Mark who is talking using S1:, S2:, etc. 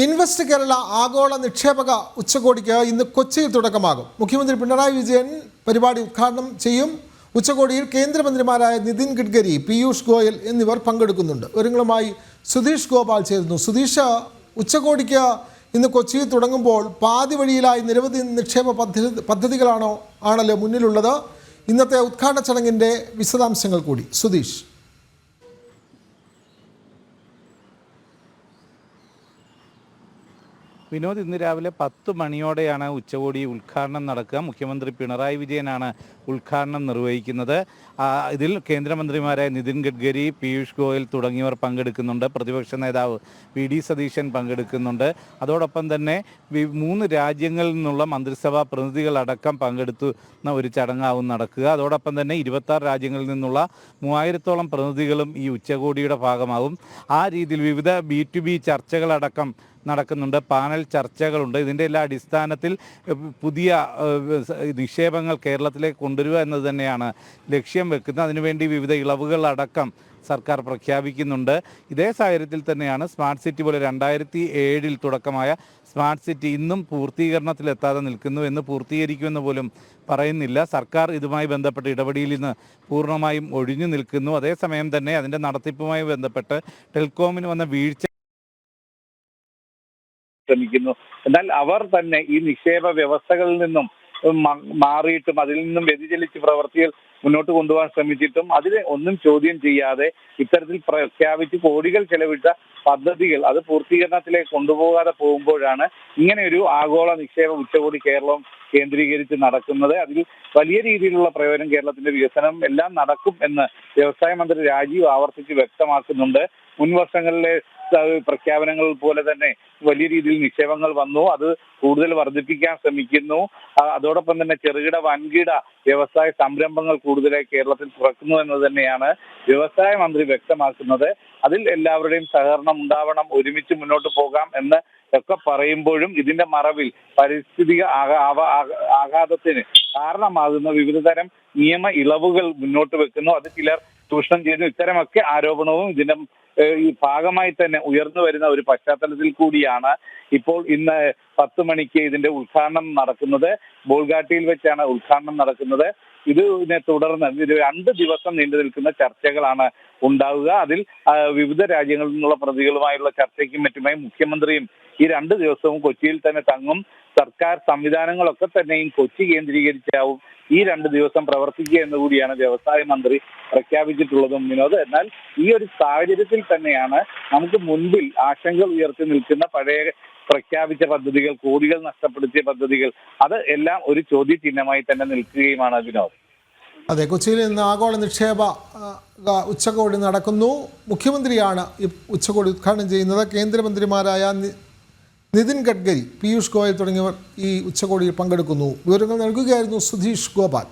S1: Invest Kerala ആഗോള നിക്ഷേപക ഉച്ചകോടിക്ക് ഇന്ന് കൊച്ചിയിൽ തുടക്കമാകും. മുഖ്യമന്ത്രി പിണറായി വിജയൻ പരിപാടി ഉദ്ഘാടനം ചെയ്യും. ഉച്ചകോടിയിൽ കേന്ദ്രമന്ത്രിമാരായ നിതിൻ ഗഡ്കരി പീയൂഷ് ഗോയൽ എന്നിവർ പങ്കെടുക്കുന്നുണ്ട്. വിവരങ്ങളുമായി സുധീഷ് ഗോപാൽ ചേരുന്നു. സുധീഷ് ഉച്ചകോടിക്ക് ഇന്ന് കൊച്ചിയിൽ തുടങ്ങുമ്പോൾ പാതി വഴിയിലായി നിരവധി നിക്ഷേപ പദ്ധതി പദ്ധതികളാണോ ആണല്ലോ മുന്നിലുള്ളത്. ഇന്നത്തെ ഉദ്ഘാടന ചടങ്ങിന്റെ വിശദാംശങ്ങൾ കൂടി. സുധീഷ്.
S2: വിനോദ് ഇന്ന് രാവിലെ പത്ത് മണിയോടെയാണ് ഉച്ചകോടി ഉദ്ഘാടനം നടക്കുക. മുഖ്യമന്ത്രി പിണറായി വിജയനാണ് ഉദ്ഘാടനം നിർവഹിക്കുന്നത്. ഇതിൽ കേന്ദ്രമന്ത്രിമാരായ നിതിൻ ഗഡ്കരി പീയൂഷ് ഗോയൽ തുടങ്ങിയവർ പങ്കെടുക്കുന്നുണ്ട്. പ്രതിപക്ഷ നേതാവ് വി ഡി സതീശൻ പങ്കെടുക്കുന്നുണ്ട്. അതോടൊപ്പം തന്നെ മൂന്ന് രാജ്യങ്ങളിൽ നിന്നുള്ള മന്ത്രിസഭാ പ്രതിനിധികളടക്കം പങ്കെടുത്തുന്ന ഒരു ചടങ്ങാവും നടക്കുക. അതോടൊപ്പം തന്നെ ഇരുപത്താറ് രാജ്യങ്ങളിൽ നിന്നുള്ള മൂവായിരത്തോളം പ്രതിനിധികളും ഈ ഉച്ചകോടിയുടെ ഭാഗമാകും ആ രീതിയിൽ വിവിധ ബി ടു ബി ചർച്ചകളടക്കം നടക്കുന്നുണ്ട്. പാനൽ ചർച്ചകളുണ്ട്. ഇതിന്റെ എല്ലാ അടിസ്ഥാനത്തിൽ പുതിയ നിക്ഷേപങ്ങൾ കേരളത്തിലേക്ക് കൊണ്ടുവരിക എന്നത് തന്നെയാണ് ലക്ഷ്യം വെക്കുന്നത്. അതിനുവേണ്ടി വിവിധ ഇളവുകൾ അടക്കം സർക്കാർ പ്രഖ്യാപിക്കുന്നുണ്ട്. ഇതേ സാഹചര്യത്തിൽ തന്നെയാണ് സ്മാർട്ട് സിറ്റി പോലെ രണ്ടായിരത്തി ഏഴിൽ തുടക്കമായ സ്മാർട്ട് സിറ്റി ഇന്നും പൂർത്തീകരണത്തിലെത്താതെ നിൽക്കുന്നു എന്ന് പൂർത്തീകരിക്കുമെന്ന് പോലും പറയുന്നില്ല. സർക്കാർ ഇതുമായി ബന്ധപ്പെട്ട് ഇടപെടിയിൽ നിന്ന് പൂർണമായും ഒഴിഞ്ഞു നിൽക്കുന്നു. അതേസമയം തന്നെ അതിന്റെ നടത്തിപ്പുമായി ബന്ധപ്പെട്ട് ടെലികോമിന് വന്ന വീഴ്ച ശ്രമിക്കുന്നു. എന്നാൽ അവർ തന്നെ ഈ നിക്ഷേപ വ്യവസ്ഥകളിൽ നിന്നും മാറിയിട്ടും അതിൽ നിന്നും വ്യതിചലിച്ച് പ്രവർത്തികൾ മുന്നോട്ട് കൊണ്ടുപോകാൻ ശ്രമിച്ചിട്ടും അതിനെ ഒന്നും ചോദ്യം ചെയ്യാതെ ഇത്തരത്തിൽ പ്രഖ്യാപിച്ച് കോടികൾ ചെലവിട്ട പദ്ധതികൾ അത് പൂർത്തീകരണത്തിലേക്ക് കൊണ്ടുപോകാതെ പോകുമ്പോഴാണ് ഇങ്ങനെ ഒരു ആഗോള നിക്ഷേപ ഉച്ചകോടി കേരളം കേന്ദ്രീകരിച്ച് നടക്കുന്നത്. അതിൽ വലിയ രീതിയിലുള്ള പ്രയോജനം കേരളത്തിന്റെ വികസനം എല്ലാം നടക്കും എന്ന് വ്യവസായ മന്ത്രി രാജീവ് ആവർത്തിച്ച് വ്യക്തമാക്കുന്നുണ്ട്. മുൻ വർഷങ്ങളിലെ പ്രഖ്യാപനങ്ങൾ പോലെ തന്നെ വലിയ രീതിയിൽ നിക്ഷേപങ്ങൾ വന്നു. അത് കൂടുതൽ വർദ്ധിപ്പിക്കാൻ ശ്രമിക്കുന്നു. അതോടൊപ്പം തന്നെ ചെറുകിട വൻകിട വ്യവസായ സംരംഭങ്ങൾ കൂടുതലായി കേരളത്തിൽ തുറക്കുന്നു എന്ന് തന്നെയാണ് വ്യവസായ മന്ത്രി വ്യക്തമാക്കുന്നത്. അതിൽ എല്ലാവരുടെയും സഹകരണം ഉണ്ടാവണം ഒരുമിച്ച് മുന്നോട്ട് പോകാം എന്ന് ഒക്കെ പറയുമ്പോഴും ഇതിന്റെ മറവിൽ പരിസ്ഥിതി ആഘാതത്തിന് കാരണമാകുന്ന വിവിധതരം നിയമ ഇളവുകൾ മുന്നോട്ട് വെക്കുന്നു. അത് ചിലർ ചൂഷണം ചെയ്യുന്നു ഇത്തരമൊക്കെ ആരോപണവും ഇതിന്റെ ഈ ഭാഗമായി തന്നെ ഉയർന്നു വരുന്ന ഒരു പശ്ചാത്തലത്തിൽ കൂടിയാണ് ഇപ്പോൾ ഇന്ന് പത്ത് മണിക്ക് ഇതിന്റെ ഉദ്ഘാടനം നടക്കുന്നത് ബോൾഗാട്ടിയിൽ വെച്ചാണ് ഉദ്ഘാടനം നടക്കുന്നത്. ഇതിനെ തുടർന്ന് ഇത് രണ്ട് ദിവസം നീണ്ടു നിൽക്കുന്ന ചർച്ചകളാണ് ഉണ്ടാവുക. അതിൽ വിവിധ രാജ്യങ്ങളിൽ നിന്നുള്ള പ്രതികളുമായുള്ള ചർച്ചയ്ക്കും മറ്റുമായി മുഖ്യമന്ത്രിയും ഈ രണ്ട് ദിവസവും കൊച്ചിയിൽ തന്നെ തങ്ങും. സർക്കാർ സംവിധാനങ്ങളൊക്കെ തന്നെയും കൊച്ചി കേന്ദ്രീകരിച്ചാവും ഈ രണ്ട് ദിവസം പ്രവർത്തിക്കുക എന്ന് കൂടിയാണ് വ്യവസായ മന്ത്രി പ്രഖ്യാപിച്ചിട്ടുള്ളതും വിനോദ്. എന്നാൽ ഈ ഒരു സാഹചര്യത്തിൽ തന്നെയാണ് നമുക്ക് മുൻപിൽ ആശങ്ക ഉയർത്തി നിൽക്കുന്ന പഴയ പ്രഖ്യാപിച്ച പദ്ധതികൾ കോടികൾ നഷ്ടപ്പെടുത്തിയ പദ്ധതികൾ അത് എല്ലാം ഒരു ചോദ്യചിഹ്നമായി തന്നെ നിൽക്കുകയുമാണ് വിനോദ്.
S1: അതെ കൊച്ചിയിൽ ഇന്ന് ആഗോള നിക്ഷേപ ഉച്ചകോടി നടക്കുന്നു. മുഖ്യമന്ത്രിയാണ് ഈ ഉച്ചകോടി ഉദ്ഘാടനം ചെയ്യുന്നത്. കേന്ദ്രമന്ത്രിമാരായ നിതിൻ ഗഡ്കരി പീയൂഷ് ഗോയൽ തുടങ്ങിയവർ ഈ ഉച്ചകോടിയിൽ പങ്കെടുക്കുന്നു. വിവരങ്ങൾ നൽകുകയായിരുന്നു സുധീഷ് ഗോപാൽ.